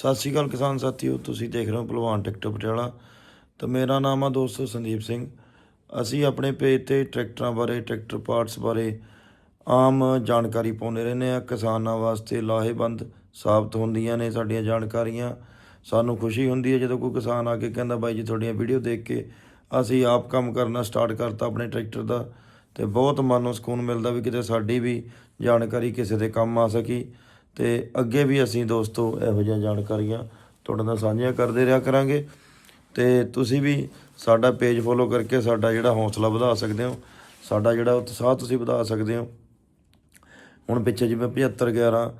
ਸਤਿ ਸ਼੍ਰੀ ਅਕਾਲ ਕਿਸਾਨ ਸਾਥੀਓ, ਤੁਸੀਂ ਦੇਖ ਰਹੇ ਹੋ ਭਲਵਾਨ ਟਰੈਕਟਰ ਪਟਿਆਲਾ। ਤਾਂ ਮੇਰਾ ਨਾਮ ਆ ਦੋਸਤੋ ਸੰਦੀਪ ਸਿੰਘ। ਅਸੀਂ ਆਪਣੇ ਪੇਜ ਤੇ ਟਰੈਕਟਰਾਂ ਬਾਰੇ, ਟਰੈਕਟਰ ਪਾਰਟਸ ਬਾਰੇ ਆਮ ਜਾਣਕਾਰੀ ਪਾਉਂਦੇ ਰਹਿੰਦੇ ਆ ਕਿਸਾਨਾਂ ਵਾਸਤੇ ਲਾਹੇਵੰਦ ਸਾਬਤ ਹੁੰਦੀਆਂ ਨੇ ਸਾਡੀਆਂ ਜਾਣਕਾਰੀਆਂ। ਸਾਨੂੰ ਖੁਸ਼ੀ ਹੁੰਦੀ ਹੈ ਜਦੋਂ ਕੋਈ ਕਿਸਾਨ ਆ ਕੇ ਕਹਿੰਦਾ, ਬਾਈ ਜੀ, ਤੁਹਾਡੀਆਂ ਵੀਡੀਓ ਦੇਖ ਕੇ ਅਸੀਂ ਆਪ ਕੰਮ ਕਰਨਾ ਸਟਾਰਟ ਕਰਤਾ ਆਪਣੇ ਟਰੈਕਟਰ ਦਾ। ਤੇ ਬਹੁਤ ਮਨ ਨੂੰ ਸਕੂਨ ਮਿਲਦਾ ਵੀ ਕਿਤੇ ਸਾਡੀ ਵੀ ਜਾਣਕਾਰੀ ਕਿਸੇ ਦੇ ਕੰਮ ਆ ਸਕੀ। ਤੇ ਅੱਗੇ ਵੀ ਅਸੀਂ ਦੋਸਤੋ ਇਹੋ ਜਿਹੀਆਂ ਜਾਣਕਾਰੀਆਂ ਤੁਹਾਡੇ ਨਾਲ ਸਾਂਝੀਆਂ ਕਰਦੇ ਰਿਹਾ ਕਰਾਂਗੇ। ਤੇ ਤੁਸੀਂ ਵੀ ਸਾਡਾ ਪੇਜ ਫੋਲੋ ਕਰਕੇ ਸਾਡਾ ਜਿਹੜਾ ਹੌਸਲਾ ਵਧਾ ਸਕਦੇ ਹੋ, ਸਾਡਾ ਜਿਹੜਾ ਉਤਸ਼ਾਹ ਤੁਸੀਂ ਵਧਾ ਸਕਦੇ ਹੋ। ਹੁਣ ਪਿੱਛੇ ਜਿਵੇਂ 75 11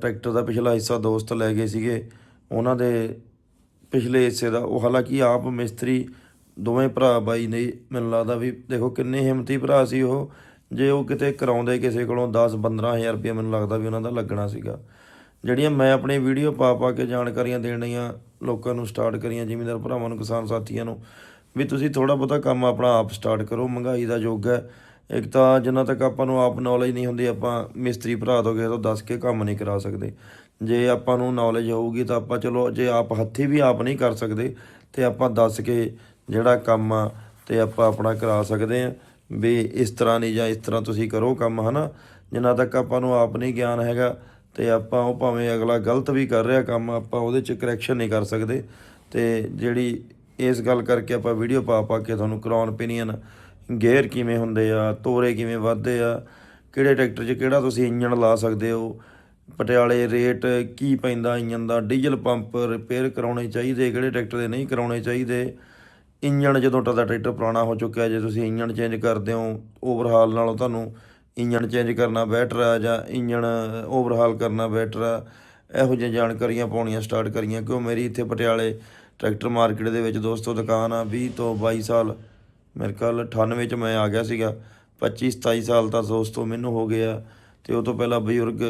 ਟਰੈਕਟਰ ਦਾ ਪਿਛਲਾ ਹਿੱਸਾ ਦੋਸਤ ਲੈ ਗਏ ਸੀਗੇ, ਉਹਨਾਂ ਦੇ ਪਿਛਲੇ ਹਿੱਸੇ ਦਾ, ਉਹ ਹਾਲਾਂਕਿ ਆਪ ਮਿਸਤਰੀ ਦੋਵੇਂ ਭਰਾ ਬਾਈ ਨੇ ਮੈਨੂੰ ਲੱਗਦਾ ਵੀ ਦੇਖੋ ਕਿੰਨੇ ਹਿੰਮਤੀ ਭਰਾ ਸੀ ਉਹ। ਜੇ ਉਹ ਕਿਤੇ ਕਰਾਉਂਦੇ ਕਿਸੇ ਕੋਲੋਂ 10 15000 ਰੁਪਏ, ਮੈਨੂੰ ਲੱਗਦਾ ਵੀ ਉਹਨਾਂ ਦਾ ਲੱਗਣਾ ਸੀਗਾ। ਜਿਹੜੀਆਂ ਮੈਂ ਆਪਣੀ ਵੀਡੀਓ ਪਾ ਪਾ ਕੇ ਜਾਣਕਾਰੀਆਂ ਦੇਣੀਆਂ ਲੋਕਾਂ ਨੂੰ ਸਟਾਰਟ ਕਰੀਆਂ, ਜ਼ਿਮੀਂਦਾਰ ਭਰਾਵਾਂ ਨੂੰ, ਕਿਸਾਨ ਸਾਥੀਆਂ ਨੂੰ, ਵੀ ਤੁਸੀਂ ਥੋੜਾ ਬਹੁਤਾ ਕੰਮ ਆਪਣਾ ਆਪ ਸਟਾਰਟ ਕਰੋ, ਮਹਿੰਗਾਈ ਦਾ ਯੁੱਗ ਹੈ। ਇੱਕ ਤਾਂ ਜਿੰਨਾ ਤੱਕ ਆਪਾਂ ਨੂੰ ਆਪ ਨੌਲੇਜ ਨਹੀਂ ਹੁੰਦੀ, ਆਪਾਂ ਮਿਸਤਰੀ ਭਰਾ ਤੋਂ ਕਿਸੇ ਤੋਂ ਦੱਸ ਕੇ ਕੰਮ ਨਹੀਂ ਕਰਾ ਸਕਦੇ। ਜੇ ਆਪਾਂ ਨੂੰ ਨੌਲੇਜ ਹੋਊਗੀ ਤਾਂ ਆਪਾਂ ਚਲੋ, ਜੇ ਆਪ ਹੱਥੀ ਵੀ ਆਪ ਨਹੀਂ ਕਰ ਸਕਦੇ, ਤੇ ਆਪਾਂ ਦੱਸ ਕੇ ਜਿਹੜਾ ਕੰਮ ਆ, ਤੇ ਆਪਾਂ ਆਪਣਾ ਕਰਾ ਸਕਦੇ ਆ ਵੀ ਇਸ ਤਰ੍ਹਾਂ ਨਹੀਂ ਜਾਂ ਇਸ ਤਰ੍ਹਾਂ ਤੁਸੀਂ ਕਰੋ ਕੰਮ, ਹਨਾ? ਜਿੰਨਾ ਤੱਕ ਆਪਾਂ ਨੂੰ ਆਪ ਨਹੀਂ ਗਿਆਨ ਹੈਗਾ ਤੇ ਆਪਾਂ ਉਹ ਭਾਵੇਂ ਅਗਲਾ ਗਲਤ ਵੀ ਕਰ ਰਿਹਾ ਕੰਮ, ਆਪਾਂ ਉਹਦੇ ਚ ਕਰੈਕਸ਼ਨ ਨਹੀਂ ਕਰ ਸਕਦੇ। ਤੇ ਜਿਹੜੀ ਇਸ ਗੱਲ ਕਰਕੇ ਆਪਾਂ ਵੀਡੀਓ ਪਾ ਪਾ ਕੇ ਤੁਹਾਨੂੰ ਕਰਾਉਣ ਓਪੀਨੀਅਨ ਗੇਅਰ ਕਿਵੇਂ ਹੁੰਦੇ ਆ, ਤੋਰੇ ਕਿਵੇਂ ਵੱਧਦੇ ਆ, ਕਿਹੜੇ ਟਰੈਕਟਰ 'ਚ ਕਿਹੜਾ ਤੁਸੀਂ ਇੰਜਣ ਲਾ ਸਕਦੇ ਹੋ, ਪਟਿਆਲੇ ਰੇਟ ਕੀ ਪੈਂਦਾ ਇੰਜਣ ਦਾ, ਡੀਜ਼ਲ ਪੰਪ ਰਿਪੇਅਰ ਕਰਾਉਣੇ ਚਾਹੀਦੇ, ਕਿਹੜੇ ਟਰੈਕਟਰ ਦੇ ਨਹੀਂ ਕਰਾਉਣੇ ਚਾਹੀਦੇ ਇੰਜਣ ਜਦੋਂ ਤੁਹਾਡਾ ਟਰੈਕਟਰ ਪੁਰਾਣਾ ਹੋ ਚੁੱਕਿਆ, ਜੇ ਤੁਸੀਂ ਇੰਜਣ ਚੇਂਜ ਕਰਦੇ ਹੋ ਓਵਰਹਾਲ ਨਾਲੋਂ ਤੁਹਾਨੂੰ ਇੰਜਣ ਚੇਂਜ ਕਰਨਾ ਬੈਟਰ ਆ ਜਾਂ ਇੰਜਣ ਓਵਰਹਾਲ ਕਰਨਾ ਬੈਟਰ ਆ, ਇਹੋ ਜਿਹੀਆਂ ਜਾਣਕਾਰੀਆਂ ਪਾਉਣੀਆਂ ਸਟਾਰਟ ਕਰੀਆਂ। ਕਿਉਂ? ਮੇਰੀ ਇੱਥੇ ਪਟਿਆਲੇ ਟਰੈਕਟਰ ਮਾਰਕੀਟ ਦੇ ਵਿੱਚ ਦੋਸਤੋ ਦੁਕਾਨ ਆ 20 ਤੋਂ 22 ਸਾਲ, ਮੇਰੇ ਖਿਆਲ 98 ਚ ਮੈਂ ਆ ਗਿਆ ਸੀਗਾ। 25 27 ਸਾਲ ਤਾਂ ਦੋਸਤੋ ਮੈਨੂੰ ਹੋ ਗਿਆ। ਤੇ ਉਹ ਤੋਂ ਪਹਿਲਾਂ ਬਜ਼ੁਰਗ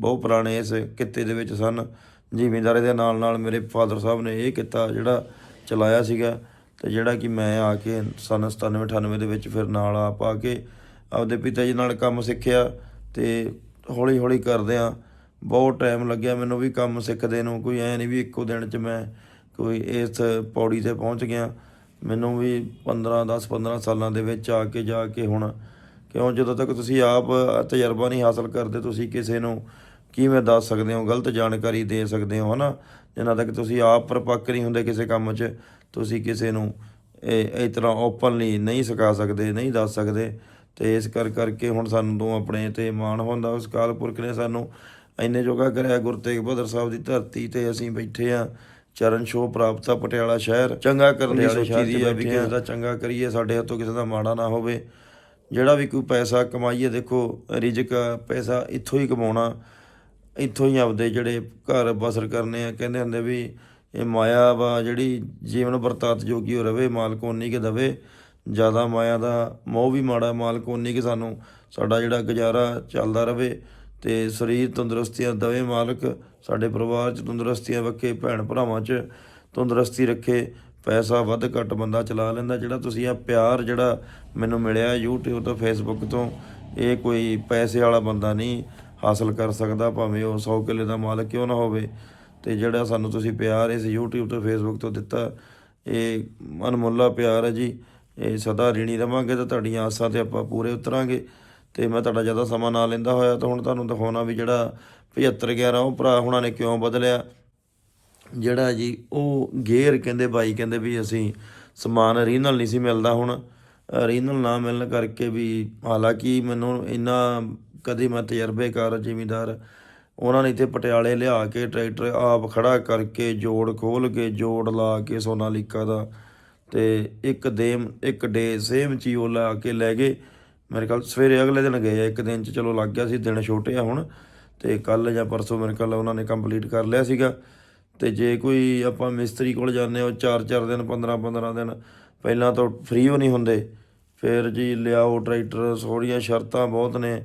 ਬਹੁਤ ਪੁਰਾਣੇ ਇਸ ਕਿੱਤੇ ਦੇ ਵਿੱਚ ਸਨ। ਜ਼ਿਮੀਂਦਾਰੀ ਦੇ ਨਾਲ ਨਾਲ ਮੇਰੇ ਫਾਦਰ ਸਾਹਿਬ ਨੇ ਇਹ ਕਿੱਤਾ ਜਿਹੜਾ ਚਲਾਇਆ ਸੀਗਾ। ਤੇ ਜਿਹੜਾ ਕਿ ਮੈਂ ਆ ਕੇ ਸਨ 97 98 ਦੇ ਵਿੱਚ ਫਿਰ ਨਾਲ ਆ ਪਾ ਕੇ ਆਪਦੇ ਪਿਤਾ ਜੀ ਨਾਲ ਕੰਮ ਸਿੱਖਿਆ ਤੇ ਹੌਲੀ ਹੌਲੀ ਕਰਦਿਆਂ ਬਹੁਤ ਟਾਈਮ ਲੱਗਿਆ ਮੈਨੂੰ ਵੀ ਕੰਮ ਸਿੱਖਦੇ ਨੂੰ, ਕੋਈ ਐ ਨਹੀਂ ਵੀ ਇੱਕੋ ਦਿਨ 'ਚ ਮੈਂ ਕੋਈ ਇਸ ਪੌੜੀ ਤੇ ਪਹੁੰਚ ਗਿਆ। ਮੈਨੂੰ ਵੀ 15 10 15 ਸਾਲਾਂ ਦੇ ਵਿੱਚ ਆ ਕੇ ਜਾ ਕੇ ਹੁਣ ਕਿਉਂ ਜਦੋਂ ਤੱਕ ਤੁਸੀਂ ਆਪ ਤਜਰਬਾ ਨਹੀਂ ਹਾਸਲ ਕਰਦੇ, ਤੁਸੀਂ ਕਿਸੇ ਨੂੰ ਕਿਵੇਂ ਦੱਸ ਸਕਦੇ ਹੋ ਗਲਤ ਜਾਣਕਾਰੀ ਦੇ ਸਕਦੇ ਹੋ, ਹਨਾ? ਜਿੰਨਾ ਤੱਕ ਤੁਸੀਂ ਆਪ ਪਰਪੱਕ ਨਹੀਂ ਹੁੰਦੇ ਕਿਸੇ ਕੰਮ 'ਚ ਤੁਸੀਂ ਕਿਸੇ ਨੂੰ ਇਹ ਇਸ ਤਰ੍ਹਾਂ ਓਪਨਲੀ ਨਹੀਂ ਸਿਖਾ ਸਕਦੇ ਨਹੀਂ ਦੱਸ ਸਕਦੇ। ਤੇ ਇਸ ਕਰ ਕਰਕੇ ਹੁਣ ਸਾਨੂੰ ਤੋਂ ਆਪਣੇ ਤੇ ਮਾਣ ਹੁੰਦਾ। ਉਸ ਅਕਾਲ ਪੁਰਖ ਨੇ ਸਾਨੂੰ ਇੰਨੇ ਜੋਗਾ ਕਰਿਆ ਗੁਰੂ ਤੇਗ ਬਹਾਦਰ ਸਾਹਿਬ ਦੀ ਧਰਤੀ ਤੇ ਅਸੀਂ ਬੈਠੇ ਆ ਚਰਨ ਛੋਹ ਪ੍ਰਾਪਤ ਪਟਿਆਲਾ ਸ਼ਹਿਰ। ਚੰਗਾ ਕਰਨ ਦੀ ਸੋਚੀ ਦੀ ਆ ਵੀ ਕਿਸੇ ਦਾ ਚੰਗਾ ਕਰੀਏ ਸਾਡੇ ਹੱਥੋਂ ਕਿਸੇ ਦਾ ਮਾੜਾ ਨਾ ਹੋਵੇ। ਜਿਹੜਾ ਵੀ ਕੋਈ ਪੈਸਾ ਕਮਾਈਏ ਦੇਖੋ ਰਿਜ਼ਕ ਪੈਸਾ ਇੱਥੋਂ ਹੀ ਕਮਾਉਣਾ। ਇੱਥੋਂ ਹੀ ਆਪਦੇ ਜਿਹੜੇ ਘਰ ਬਸਰ ਕਰਨੇ ਆ। ਕਹਿੰਦੇ ਹੁੰਦੇ ਵੀ ਇਹ ਮਾਇਆ ਵਾ ਜਿਹੜੀ ਜੀਵਨ ਵਰਤਾਤ ਜੋਗੀ ਹੋ ਰਵੇ, ਮਾਲਕ ਉਨੀ ਕੇ ਦਵੇ। ਜ਼ਿਆਦਾ ਮਾਇਆ ਦਾ ਮੋਹ ਵੀ ਮਾੜਾ, ਮਾਲਕ ਉਨੀ ਕੇ ਸਾਨੂੰ ਸਾਡਾ ਜਿਹੜਾ ਗੁਜ਼ਾਰਾ ਚੱਲਦਾ ਰਵੇ ਤੇ ਸਰੀਰ ਤੰਦਰੁਸਤੀਆਂ ਦਵੇ ਮਾਲਕ। ਸਾਡੇ ਪਰਿਵਾਰ ਚ ਤੰਦਰੁਸਤੀਆਂ ਰੱਖੇ, ਭੈਣ ਭਰਾਵਾਂ ਚ ਤੰਦਰੁਸਤੀ ਰੱਖੇ, ਪੈਸਾ ਵੱਧ ਘੱਟ ਬੰਦਾ ਚਲਾ ਲੈਂਦਾ, ਜਿਹੜਾ ਤੁਸੀਂ ਆ ਪਿਆਰ ਜਿਹੜਾ ਮੈਨੂੰ ਮਿਲਿਆ YouTube ਤੋਂ, Facebook ਤੋਂ, ਇਹ ਕੋਈ ਪੈਸੇ ਵਾਲਾ ਬੰਦਾ ਨਹੀਂ ਹਾਸਲ ਕਰ ਸਕਦਾ, ਭਾਵੇਂ ਉਹ 100 ਕਿੱਲੇ ਦਾ ਮਾਲਕ ਕਿਉਂ ਨਾ ਹੋਵੇ। ਤੇ ਜਿਹੜਾ ਸਾਨੂੰ ਤੁਸੀਂ ਪਿਆਰ ਇਸ YouTube ਤੋਂ Facebook ਤੋਂ ਦਿੱਤਾ, ਇਹ ਅਨਮੁੱਲਾ ਪਿਆਰ ਹੈ ਜੀ। ਇਹ ਸਦਾ ਰੀਣੀ ਰਵਾਂਗੇ ਤਾਂ ਤੁਹਾਡੀਆਂ ਆਸਾਂ ਤੇ ਆਪਾਂ ਪੂਰੇ ਉਤਰਾਂਗੇ। ਤੇ ਮੈਂ ਤੁਹਾਡਾ ਜ਼ਿਆਦਾ ਸਮਾਂ ਨਾ ਲੈਂਦਾ ਹੋਇਆ ਤਾਂ ਹੁਣ ਤੁਹਾਨੂੰ ਦਿਖਾਉਣਾ ਵੀ ਜਿਹੜਾ 75 11 ਉਹ ਭਰਾ ਹੁਣਾਂ ਨੇ ਕਿਉਂ ਬਦਲਿਆ। ਜਿਹੜਾ ਜੀ ਉਹ ਗੇਅਰ ਕਹਿੰਦੇ, ਬਾਈ ਕਹਿੰਦੇ ਵੀ ਅਸੀਂ ਸਮਾਨ ਰੀਨਲ ਨਹੀਂ ਸੀ ਮਿਲਦਾ ਹੁਣ। ਰੀਨਲ ਨਾ ਮਿਲਣ ਕਰਕੇ ਵੀ ਹਾਲਾਂਕਿ ਮੈਨੂੰ ਇੰਨਾ ਕਦੇ ਮੈਂ ਤਜਰਬੇਕਾਰ, ਜ਼ਿਮੀਦਾਰ ਉਹਨਾਂ ਨੇ ਇੱਥੇ ਪਟਿਆਲੇ ਲਿਆ ਕੇ ਟਰੈਕਟਰ ਆਪ ਖੜਾ ਕਰਕੇ ਜੋੜ ਖੋਲ ਕੇ ਜੋੜ ਲਾ ਕੇ ਸੋਨਾਲੀਕਾ ਦਾ ਤੇ ਇੱਕ ਦੇਮ, ਇੱਕ ਡੇ ਸੇਮ ਚੀਓ ਲਾ ਕੇ ਲੈ ਗਏ। ਮੇਰੇ ਖਿਆਲ ਸਵੇਰੇ ਅਗਲੇ ਦਿਨ ਗਏ ਆ, ਇੱਕ ਦਿਨ ਚ ਚਲੋ ਲੱਗ ਗਿਆ ਸੀ, ਦਿਨ ਛੋਟੇ ਆ ਹੁਣ। ਤੇ ਕੱਲ ਜਾਂ ਪਰਸੋਂ ਮੇਰੇ ਖਿਆਲ ਉਹਨਾਂ ਨੇ ਕੰਪਲੀਟ ਕਰ ਲਿਆ ਸੀਗਾ। ਤੇ ਜੇ ਕੋਈ ਆਪਾਂ ਮਿਸਤਰੀ ਕੋਲ ਜਾਂਦੇ ਹਾਂ 4-4 ਦਿਨ 15-15 ਦਿਨ ਪਹਿਲਾਂ ਤਾਂ ਫ੍ਰੀ ਹੋ ਨਹੀਂ ਹੁੰਦੇ। ਫਿਰ ਜੀ ਲਿਆਓ ਟਰੈਕਟਰ ਥੋੜ੍ਹੀਆਂ ਸ਼ਰਤਾਂ ਬਹੁਤ ਨੇ।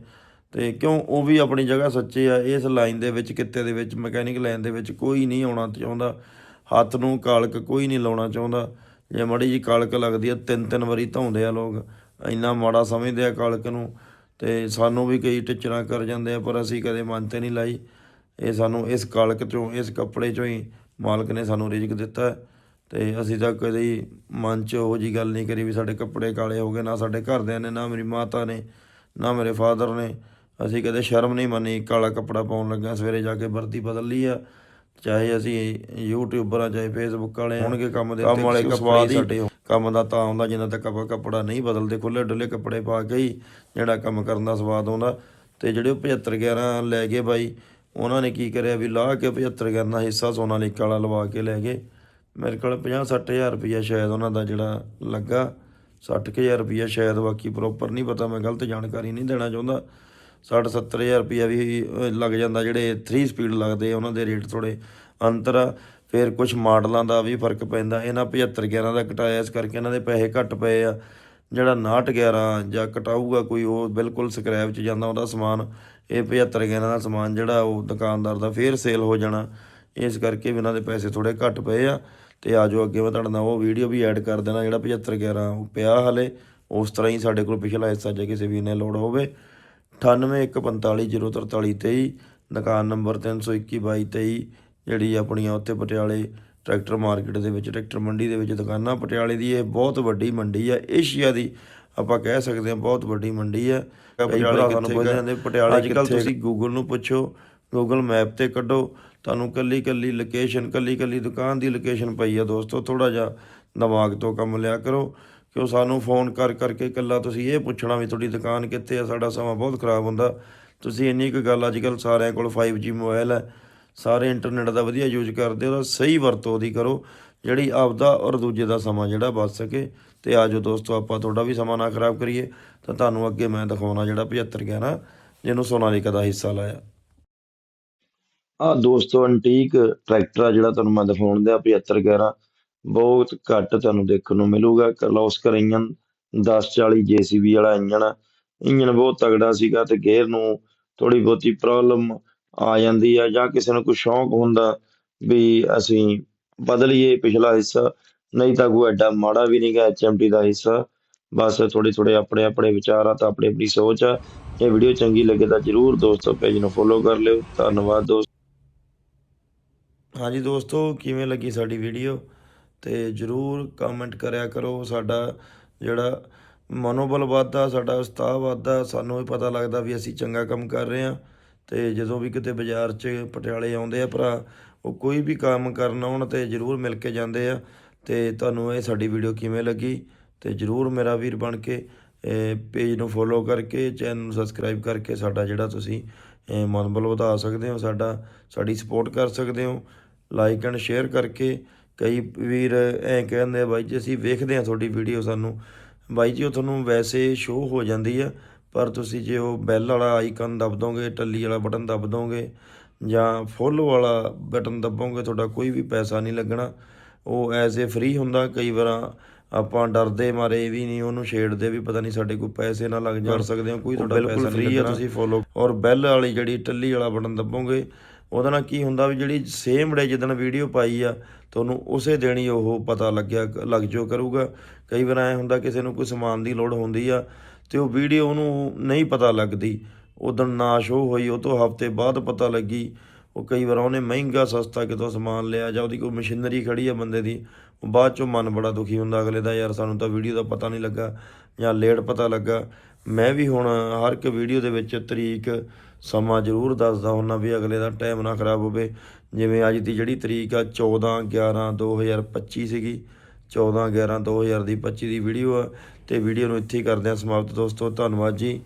ਤੇ ਕਿਉਂ ਉਹ ਵੀ ਆਪਣੀ ਜਗ੍ਹਾ ਸੱਚੇ ਆ, ਇਸ ਲਾਈਨ ਦੇ ਵਿੱਚ, ਕਿੱਤੇ ਦੇ ਵਿੱਚ ਮਕੈਨਿਕ ਲਾਈਨ ਦੇ ਵਿੱਚ ਕੋਈ ਨਹੀਂ ਆਉਣਾ ਚਾਹੁੰਦਾ। ਹੱਥ ਨੂੰ ਕਾਲਕ ਕੋਈ ਨਹੀਂ ਲਾਉਣਾ ਚਾਹੁੰਦਾ। ਜੇ ਮਾੜੀ ਜੀ ਕਾਲਕ ਲੱਗਦੀ ਆ, ਤਿੰਨ ਤਿੰਨ ਵਾਰੀ ਧੌਂਦੇ ਆ ਲੋਕ। ਇੰਨਾ ਮਾੜਾ ਸਮਝਦੇ ਆ ਕਾਲਕ ਨੂੰ ਤੇ ਸਾਨੂੰ ਵੀ ਕਈ ਟਿਚਰਾਂ ਕਰ ਜਾਂਦੇ ਆ, ਪਰ ਅਸੀਂ ਕਦੇ ਮਨ ਤੇ ਨਹੀਂ ਲਾਈ। ਇਹ ਸਾਨੂੰ ਇਸ ਕਾਲਕ ਚੋਂ, ਇਸ ਕੱਪੜੇ ਚੋਂ ਹੀ ਮਾਲਕ ਨੇ ਸਾਨੂੰ ਰਿਜ਼ਕ ਦਿੱਤਾ। ਹੈ ਤੇ ਅਸੀਂ ਤਾਂ ਕਦੇ ਮਨ 'ਚ ਉਹੋ ਜੀ ਗੱਲ ਨਹੀਂ ਕਰੀ ਵੀ ਸਾਡੇ ਕੱਪੜੇ ਕਾਲੇ ਹੋ ਗਏ, ਨਾ ਸਾਡੇ ਘਰਦਿਆਂ ਨੇ, ਨਾ ਮੇਰੀ ਮਾਤਾ ਨੇ, ਨਾ ਮੇਰੇ ਫਾਦਰ ਨੇ। ਅਸੀਂ ਕਦੇ ਸ਼ਰਮ ਨਹੀਂ ਮੰਨੀ ਕਾਲਾ ਕੱਪੜਾ ਪਾਉਣ ਲੱਗਾ ਸਵੇਰੇ ਜਾ ਕੇ ਵਰਦੀ ਬਦਲ ਲਈ ਆ। ਚਾਹੇ ਅਸੀਂ ਯੂਟਿਊਬਰ ਚਾਹੇ ਫੇਸਬੁੱਕ ਵਾਲੇ ਹੋਣਗੇ ਕੰਮ ਦੇ ਕੰਮ ਵਾਲੇ ਕੱਪੜੇ ਸਾਡੇ ਕੰਮ ਦਾ ਤਾਂ ਆਉਂਦਾ ਜਿੰਨਾ ਤੱਕ ਆਪਾਂ ਕੱਪੜਾ ਨਹੀਂ ਬਦਲਦੇ ਖੁੱਲੇ ਡੁੱਲੇ ਕੱਪੜੇ ਪਾ ਕੇ ਹੀ ਜਿਹੜਾ ਕੰਮ ਕਰਨ ਦਾ ਸਵਾਦ ਆਉਂਦਾ। ਤੇ ਜਿਹੜੇ ਉਹ 75 11 ਲੈ ਗਏ ਬਾਈ ਉਹਨਾਂ ਨੇ ਕੀ ਕਰਿਆ ਵੀ ਲਾਹ ਕੇ 75 11 ਦਾ ਹਿੱਸਾ ਸੋਨਾਲੀਕਾ ਵਾਲਾ ਲਵਾ ਕੇ ਲੈ ਗਏ। ਮੇਰੇ ਕੋਲ 50 60000 ਰੁਪਈਆ ਸ਼ਾਇਦ ਉਹਨਾਂ ਦਾ ਜਿਹੜਾ ਲੱਗਾ। 60000 ਰੁਪਈਆ ਸ਼ਾਇਦ ਬਾਕੀ ਪ੍ਰੋਪਰ ਨਹੀਂ ਪਤਾ ਮੈਂ ਗਲਤ ਜਾਣਕਾਰੀ ਨਹੀਂ ਦੇਣਾ ਚਾਹੁੰਦਾ। 60 70000 ਰੁਪਈਆ ਵੀ ਲੱਗ ਜਾਂਦਾ ਜਿਹੜੇ 3 ਸਪੀਡ ਲੱਗਦੇ ਆ, ਉਹਨਾਂ ਦੇ ਰੇਟ ਥੋੜੇ ਅੰਤਰ ਆ। ਫਿਰ ਕੁਝ ਮਾਡਲਾਂ ਦਾ ਵੀ ਫ਼ਰਕ ਪੈਂਦਾ। ਇਹਨਾਂ 75 11 ਦਾ ਕਟਾਇਆ, ਇਸ ਕਰਕੇ ਇਹਨਾਂ ਦੇ ਪੈਸੇ ਘੱਟ ਪਏ ਆ। ਜਿਹੜਾ 69 11 ਜਾਂ ਕਟਾਊਗਾ ਕੋਈ, ਉਹ ਬਿਲਕੁਲ ਸਕ੍ਰੈਪ 'ਚ ਜਾਂਦਾ ਉਹਦਾ ਸਮਾਨ। ਇਹ 75 11 ਦਾ ਸਮਾਨ ਜਿਹੜਾ, ਉਹ ਦੁਕਾਨਦਾਰ ਦਾ ਫੇਰ ਸੇਲ ਹੋ ਜਾਣਾ। ਇਸ ਕਰਕੇ ਵੀ ਇਹਨਾਂ ਦੇ ਪੈਸੇ ਥੋੜੇ ਘੱਟ ਪਏ ਆ। ਤੇ ਆਜੋ ਅੱਗੇ ਮੈਂ ਤੁਹਾਡੇ ਨਾਲ ਉਹ ਵੀਡੀਓ ਵੀ ਐਡ ਕਰ ਦੇਣਾ, ਜਿਹੜਾ 75 11 ਉਹ ਪਿਆ ਹਲੇ। ਉਸ ਤਰ੍ਹਾਂ ਹੀ ਸਾਡੇ ਕੋਲ ਪਿਛਲਾ ਹਿੱਸਾ ਜੇ ਕਿਸੇ ਵੀ ਨੇ ਲੋੜ ਹੋਵੇ। 9815404323 ਦੁਕਾਨ ਨੰਬਰ 3212223 ਜਿਹੜੀ ਆਪਣੀਆਂ ਉੱਥੇ ਪਟਿਆਲੇ ਟਰੈਕਟਰ ਮਾਰਕੀਟ ਦੇ ਵਿੱਚ ਟਰੈਕਟਰ ਮੰਡੀ ਦੇ ਵਿੱਚ ਦੁਕਾਨਾਂ ਪਟਿਆਲੇ ਦੀ ਇਹ ਬਹੁਤ ਵੱਡੀ ਮੰਡੀ ਆ ਏਸ਼ੀਆ ਦੀ ਆਪਾਂ ਕਹਿ ਸਕਦੇ ਹਾਂ ਬਹੁਤ ਵੱਡੀ ਮੰਡੀ ਆ ਪਟਿਆਲੇ ਸਾਨੂੰ ਪੁੱਛਦੇ ਪਟਿਆਲੇ ਅੱਜ ਕੱਲ ਤੁਸੀਂ ਗੂਗਲ ਨੂੰ ਪੁੱਛੋ ਗੂਗਲ ਮੈਪ ਤੇ ਕੱਢੋ ਤੁਹਾਨੂੰ ਕੱਲੀ ਕੱਲੀ ਲੋਕੇਸ਼ਨ ਕੱਲੀ ਕੱਲੀ ਦੁਕਾਨ ਦੀ ਲੋਕੇਸ਼ਨ ਪਈ ਆ ਦੋਸਤੋ ਥੋੜਾ ਜਿਹਾ ਦਿਮਾਗ ਤੋਂ ਕੰਮ ਲਿਆ ਕਰੋ ਕਿ ਉਹ ਸਾਨੂੰ ਫੋਨ ਕਰ ਕਰਕੇ ਇਕੱਲਾ ਤੁਸੀਂ ਇਹ ਪੁੱਛਣਾ ਵੀ ਤੁਹਾਡੀ ਦੁਕਾਨ ਕਿੱਥੇ ਆ, ਸਾਡਾ ਸਮਾਂ ਬਹੁਤ ਖਰਾਬ ਹੁੰਦਾ। ਤੁਸੀਂ ਇੰਨੀ ਕੁ ਗੱਲ ਅੱਜ ਕੱਲ ਸਾਰਿਆਂ ਕੋਲ 5G ਮੋਬਾਈਲ ਹੈ। ਸਾਰੇ ਇੰਟਰਨੈਟ ਦਾ ਵਧੀਆ ਯੂਜ਼ ਕਰਦੇ ਉਹਦਾ ਸਹੀ ਵਰਤੋਂ ਦੀ ਕਰੋ। ਜਿਹੜੀ ਆਪਦਾ ਔਰ ਦੂਜੇ ਦਾ ਸਮਾਂ ਜਿਹੜਾ ਬਚ ਸਕੇ ਤੇ ਆਜੋ ਦੋਸਤੋ, ਆਪਾਂ ਤੁਹਾਡਾ ਵੀ ਸਮਾਂ ਨਾ ਖਰਾਬ ਕਰੀਏ ਤਾਂ ਤੁਹਾਨੂੰ ਅੱਗੇ ਮੈਂ ਦਿਖਾਉਣਾ ਜਿਹੜਾ 75 11 ਜਿਹਨੂੰ ਸੋਨਾਲੀਕਾ ਦਾ ਹਿੱਸਾ ਲਾਇਆ। ਆ ਦੋਸਤੋ ਐਂਟੀਕ ਟਰੈਕਟਰ ਆ ਜਿਹੜਾ ਤੁਹਾਨੂੰ ਮੈਂ ਦਿਖਾਉਣ ਦਿਆ 75 11 ਬਹੁਤ ਘੱਟ ਤੁਹਾਨੂੰ ਦੇਖਣ ਨੂੰ ਮਿਲੂਗਾ। ਕਰਲੋਸਕਰ ਇੰਜਨ 1040 ਜੀਸੀਬੀ ਵਾਲਾ ਇੰਜਨ ਆ ਇੰਜਨ ਬਹੁਤ ਤਗੜਾ ਸੀਗਾ ਤੇ ਗੇਅਰ ਨੂੰ ਥੋੜੀ ਬਹੁਤੀ ਪ੍ਰੋਬਲਮ ਆ ਜਾਂਦੀ ਆ ਜਾਂ ਕਿਸੇ ਨੂੰ ਕੋਈ ਸ਼ੌਂਕ ਹੁੰਦਾ ਵੀ ਅਸੀਂ ਬਦਲੀਏ ਪਿਛਲਾ ਹਿੱਸਾ, ਨਹੀਂ ਤਾਂ ਕੋਈ ਐਡਾ ਮਾੜਾ ਵੀ ਨਹੀਂਗਾ ਐਚਐਮਟੀ ਦਾ ਹਿੱਸਾ। ਬਸ ਥੋੜੇ ਥੋੜੇ ਆਪਣੇ ਆਪਣੇ ਵਿਚਾਰ ਆ ਤਾਂ ਆਪਣੀ ਆਪਣੀ ਸੋਚ ਆ। ਇਹ ਵੀਡੀਓ ਚੰਗੀ ਲੱਗੇ ਤਾਂ ਜਰੂਰ ਦੋਸਤੋ ਪੇਜ ਨੂੰ ਫੋਲੋ ਕਰ ਲਿਓ। ਧੰਨਵਾਦ ਦੋਸਤੋ। ਹਾਂਜੀ ਦੋਸਤੋ, ਕਿਵੇਂ ਲੱਗੀ ਸਾਡੀ ਵੀਡੀਓ? ਤੇ ਜਰੂਰ ਕਮੈਂਟ ਕਰਿਆ ਕਰੋ। ਸਾਡਾ ਜਿਹੜਾ ਮਨੋਬਲ ਵੱਧਦਾ, ਸਾਡਾ ਉਤਸ਼ਾਹ ਵੱਧਦਾ, ਸਾਨੂੰ ਇਹ ਪਤਾ ਲੱਗਦਾ ਵੀ ਅਸੀਂ ਚੰਗਾ ਕੰਮ ਕਰ ਰਹੇ ਹਾਂ। ਤੇ ਜਦੋਂ ਵੀ ਕਿਤੇ ਬਾਜ਼ਾਰ 'ਚ ਪਟਿਆਲੇ ਆਉਂਦੇ ਆ ਭਰਾ, ਉਹ ਕੋਈ ਵੀ ਕੰਮ ਕਰਨ ਆਉਣ ਤੇ ਜਰੂਰ ਮਿਲ ਕੇ ਜਾਂਦੇ ਆ। ਤੇ ਤੁਹਾਨੂੰ ਇਹ ਸਾਡੀ ਵੀਡੀਓ ਕਿਵੇਂ ਲੱਗੀ ਤੇ ਜਰੂਰ ਮੇਰਾ ਵੀਰ ਬਣ ਕੇ ਪੇਜ ਨੂੰ ਫੋਲੋ ਕਰਕੇ ਚੈਨਲ ਨੂੰ ਸਬਸਕ੍ਰਾਈਬ ਕਰਕੇ ਸਾਡਾ ਜਿਹੜਾ ਤੁਸੀਂ ਮਨੋਬਲ ਵਧਾ ਸਕਦੇ ਹੋ, ਸਾਡਾ, ਸਾਡੀ ਸਪੋਰਟ ਕਰ ਸਕਦੇ ਹੋ। ਲਾਈਕ ਐਂਡ ਸ਼ੇਅਰ ਕਰਕੇ ਕਈ ਵੀਰ ਐਂ ਕਹਿੰਦੇ ਬਾਈ ਜੀ ਅਸੀਂ ਵੇਖਦੇ ਆ ਤੁਹਾਡੀ ਵੀਡੀਓ ਸਾਨੂੰ। ਬਾਈ ਜੀ ਉਹ ਤੁਹਾਨੂੰ ਵੈਸੇ ਸ਼ੋਅ ਹੋ ਜਾਂਦੀ ਆ ਪਰ ਤੁਸੀਂ ਜੇ ਉਹ ਬੈਲ ਵਾਲਾ ਆਈਕਨ ਦਬ ਦੋਗੇ ਟੱਲੀ ਵਾਲਾ ਬਟਨ ਦਬ ਦੋਗੇ ਜਾਂ ਫੁੱਲ ਵਾਲਾ ਬਟਨ ਦਬੋਗੇ ਤੁਹਾਡਾ ਕੋਈ ਵੀ ਪੈਸਾ ਨਹੀਂ ਲੱਗਣਾ। ਉਹ ਐਜ਼ ਏ ਫ੍ਰੀ ਹੁੰਦਾ ਕਈ ਵਾਰ ਆਪਾਂ ਡਰਦੇ ਮਾਰੇ ਵੀ ਨਹੀਂ ਉਹਨੂੰ ਛੇੜਦੇ ਵੀ ਪਤਾ ਨਹੀਂ ਸਾਡੇ ਕੋਈ ਪੈਸੇ ਨਾ ਲੱਗ ਜਾਣ ਸਕਦੇ ਹੋ ਕੋਈ ਤੁਹਾਡਾ ਪੈਸਾ ਨਹੀਂ ਫ੍ਰੀ ਆ ਤੁਸੀਂ ਫੋਲੋ ਔਰ ਬੈਲ ਵਾਲੀ ਜਿਹੜੀ ਟੱਲੀ ਵਾਲਾ ਬਟਨ ਦਬੋਗੇ ਉਹਦੇ ਨਾਲ ਕੀ ਹੁੰਦਾ ਵੀ ਜਿਹੜੀ ਸੇਮ ਡੇ ਜਿੱਦਣ ਵੀਡੀਓ ਪਾਈ ਆ, ਤੁਹਾਨੂੰ ਉਸੇ ਦਿਨ ਹੀ ਉਹ ਪਤਾ ਲੱਗਿਆ, ਲੱਗ ਜੋ ਕਰੂਗਾ। ਕਈ ਵਾਰ ਐ ਹੁੰਦਾ ਕਿਸੇ ਨੂੰ ਕੋਈ ਸਮਾਨ ਦੀ ਲੋੜ ਹੁੰਦੀ ਆ ਤੇ ਉਹ ਵੀਡੀਓ ਉਹਨੂੰ ਨਹੀਂ ਪਤਾ ਲੱਗਦੀ। ਉਦੋਂ ਨਾ ਸ਼ੋ ਹੋਈ, ਉਹ ਤੋਂ ਹਫ਼ਤੇ ਬਾਅਦ ਪਤਾ ਲੱਗੀ। ਉਹ ਕਈ ਵਾਰ ਉਹਨੇ ਮਹਿੰਗਾ, ਸਸਤਾ ਕਿਤੋਂ ਸਮਾਨ ਲਿਆ ਜਾਂ ਉਹਦੀ ਕੋਈ ਮਸ਼ੀਨਰੀ ਖੜੀ ਆ ਬੰਦੇ ਦੀ, ਉਹ ਬਾਅਦ ਚੋਂ ਮਨ ਬੜਾ ਦੁਖੀ ਹੁੰਦਾ, ਅਗਲੇ ਦਾ ਯਾਰ ਸਾਨੂੰ ਤਾਂ ਵੀਡੀਓ ਦਾ ਪਤਾ ਨਹੀਂ ਲੱਗਾ ਜਾਂ ਲੇਟ ਪਤਾ ਲੱਗਾ। ਮੈਂ ਵੀ ਹੁਣ ਹਰ ਇੱਕ ਵੀਡੀਓ ਦੇ ਵਿੱਚ ਤਰੀਕ ਸਮਾਂ ਜ਼ਰੂਰ ਦੱਸਦਾ ਹੁੰਦਾ ਵੀ ਅਗਲੇ ਦਾ ਟਾਈਮ ਨਾ ਖਰਾਬ ਹੋਵੇ। ਜਿਵੇਂ ਅੱਜ ਦੀ ਜਿਹੜੀ ਤਰੀਕ ਆ 14 11 2025 ਸੀਗੀ। 14 11 2025 ਦੀ ਵੀਡੀਓ ਆ। ਤੇ ਵੀਡੀਓ ਨੂੰ ਇੱਥੇ ਹੀ ਕਰਦੇ ਹਾਂ ਸਮਾਪਤ। ਦੋਸਤੋ, ਧੰਨਵਾਦ ਜੀ।